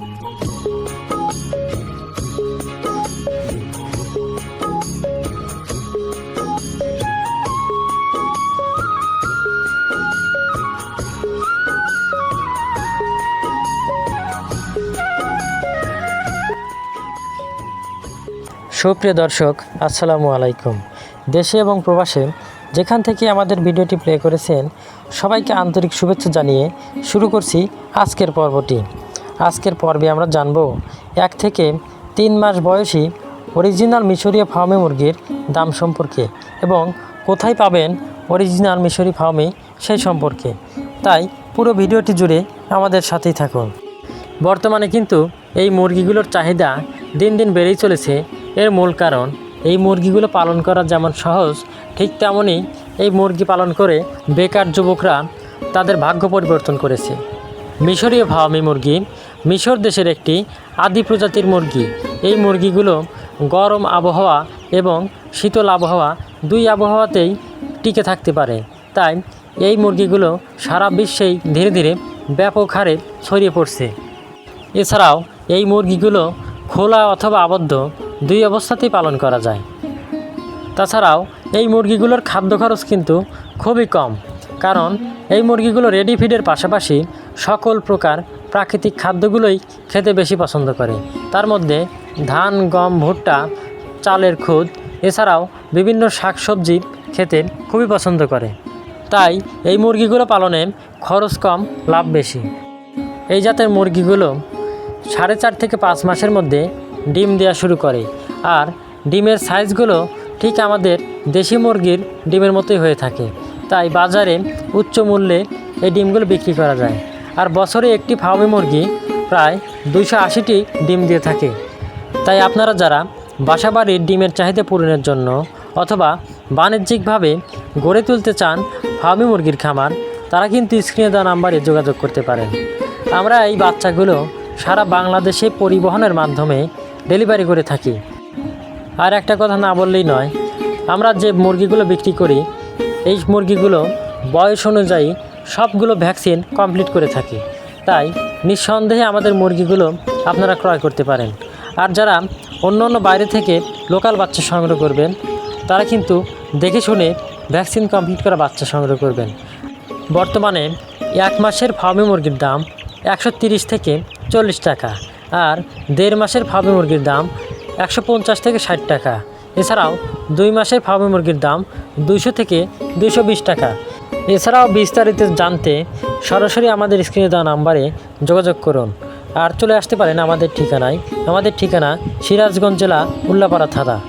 সুপ্রিয় দর্শক, আসসালামু আলাইকুম। দেশে এবং প্রবাসে যেখান থেকে আমাদের ভিডিওটি প্লে করেছেন, সবাইকে আন্তরিক শুভেচ্ছা জানিয়ে শুরু করছি আজকের পর্বটি। আজকের পর্বে আমরা জানব এক থেকে তিন মাস বয়সী অরিজিনাল মিশরীয় ফার্মে মুরগির দাম সম্পর্কে এবং কোথায় পাবেন অরিজিনাল মিশরি ফার্মে সেই সম্পর্কে। তাই পুরো ভিডিওটি জুড়ে আমাদের সাথেই থাকুন। বর্তমানে কিন্তু এই মুরগিগুলোর চাহিদা দিন দিন বেড়েই চলেছে। এর মূল কারণ, এই মুরগিগুলো পালন করা যেমন সহজ ঠিক তেমনই এই মুরগি পালন করে বেকার যুবকরা তাদের ভাগ্য পরিবর্তন করেছে। মিশরীয় ফার্মি মুরগি মিশর দেশের একটি আদি প্রজাতির মুরগি। এই মুরগিগুলো গরম আবহাওয়া এবং শীতল আবহাওয়া দুই আবহাওয়াতেই টিকে থাকতে পারে। তাই এই মুরগিগুলো সারা বিশ্বেই ধীরে ধীরে ব্যাপক হারে ছড়িয়ে পড়ছে। এছাড়াও এই মুরগিগুলো খোলা অথবা আবদ্ধ দুই অবস্থাতেই পালন করা যায়। তাছাড়াও এই মুরগিগুলোর খাদ্য খরচ কিন্তু খুবই কম। কারণ এই মুরগিগুলো রেডি ফিডের পাশাপাশি সকল প্রকার প্রাকৃতিক খাদ্যগুলোই খেতে বেশি পছন্দ করে। তার মধ্যে ধান, গম, ভুট্টা, চালের খুদ, এছাড়াও বিভিন্ন শাকসবজি খেতে খুবই পছন্দ করে। তাই এই মুরগিগুলো পালনে খরচ কম, লাভ বেশি। এই জাতের মুরগিগুলো সাড়ে চার থেকে পাঁচ মাসের মধ্যে ডিম দেওয়া শুরু করে। আর ডিমের সাইজগুলো ঠিক আমাদের দেশি মুরগির ডিমের মতোই হয়ে থাকে। তাই বাজারে উচ্চ মূল্যে এই ডিমগুলো বিক্রি করা যায়। আর বছরে একটি ফার্মি মুরগি প্রায় দুইশো আশিটি ডিম দিয়ে থাকে। তাই আপনারা যারা বাসাবাড়ির ডিমের চাহিদা পূরণের জন্য অথবা বাণিজ্যিকভাবে গড়ে তুলতে চান ফার্মি মুরগির খামার, তারা কিন্তু স্ক্রিনে দেওয়া নাম্বারে যোগাযোগ করতে পারেন। আমরা এই বাচ্চাগুলো সারা বাংলাদেশে পরিবহনের মাধ্যমে ডেলিভারি করে থাকি। আর একটা কথা না বললেই নয়, আমরা যে মুরগিগুলো বিক্রি করি এই মুরগিগুলো বয়স অনুযায়ী সবগুলো ভ্যাকসিন কমপ্লিট করে থাকি। তাই নিঃসন্দেহে আমাদের মুরগিগুলো আপনারা ক্রয় করতে পারেন। আর যারা অন্য অন্য বাইরে থেকে লোকাল বাচ্চা সংগ্রহ করবেন, তারা কিন্তু দেখে শুনে ভ্যাকসিন কমপ্লিট করা বাচ্চা সংগ্রহ করবেন। বর্তমানে এক মাসের ফার্মি মুরগির দাম একশো থেকে চল্লিশ টাকা, আর দেড় মাসের ফার্মি মুরগির দাম একশো পঞ্চাশ থেকে ষাট টাকা। এছাড়াও দুই মাসের ফার্মি মুরগির দাম দুইশো থেকে দুশো টাকা। এছাড়াও বিস্তারিত জানতে সরাসরি আমাদের স্ক্রিনে দেওয়া নাম্বারে যোগাযোগ করুন। আর চলে আসতে পারেন আমাদের ঠিকানায়। আমাদের ঠিকানা সিরাজগঞ্জ জেলা উল্লাপাড়া থানা।